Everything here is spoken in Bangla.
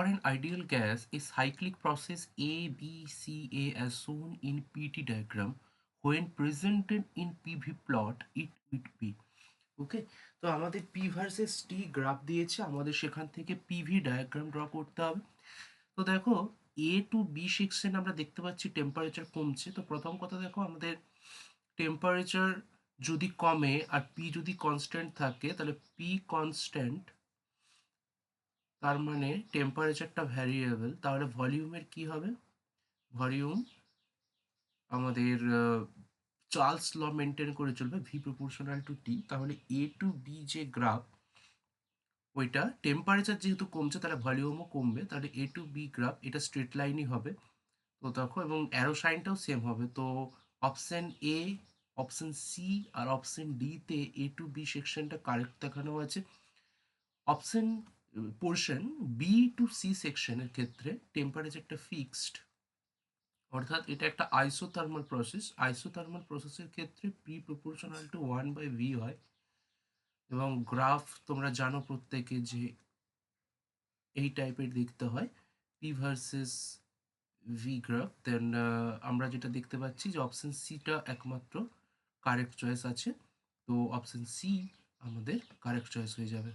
For an ideal gas, a cyclic process A, B, C, A as shown in PT diagram, when presented in PV plot, it would be. ওকে তো আমাদের পি ভার্সেস টি গ্রাফ দিয়েছে আমাদের সেখান থেকে পিভি ডায়াগ্রাম ড্র করতে হবে। তো দেখো এ টু বি সেকশন আমরা দেখতে পাচ্ছি টেম্পারেচার কমছে। তো প্রথম কথা দেখো আমাদের টেম্পারেচার যদি কমে আর পি যদি কনস্ট্যান্ট থাকে তাহলে পি কনস্ট্যান্ট তার মানে টেম্পারেচারটা ভ্যারিয়েবল তাহলে ভলিউমের কি হবে? ভলিউম আমাদের চার্লস ল মেনটেন করে চলবে ভি প্রপোর্শনাল টু টি তাহলে এ টু বি যে গ্রাফ ওইটা টেম্পারেচার যেহেতু কমছে, তাহলে ভলিউমও কমবে, তাহলে এ টু বি গ্রাফ এটা স্ট্রেট লাইনই হবে। তো দেখো, এবং অ্যারো সাইনটাও সেম হবে। তো অপশান এ অপশান সি আর অপশান ডিতে এ টু বি সেকশনটা কারেক্ট দেখানো আছে। Option portion B to C সেকশনের ক্ষেত্রে টেম্পারেচারটা ফিক্সড অর্থাৎ এটা একটা আইসোথার্মাল প্রসেস আইসোথার্মাল প্রসেসের ক্ষেত্রে P proportional to one by V হয়। এবং গ্রাফ তোমরা জানো প্রত্যেকে যে এই টাইপের দেখতে হয় P versus V graph then আমরা যেটা দেখতে পাচ্ছি যে অপশন সিটা একমাত্র কারেক্ট চয়েস আছে, তো অপশন সি আমাদের কারেক্ট চয়েস হয়ে যাবে।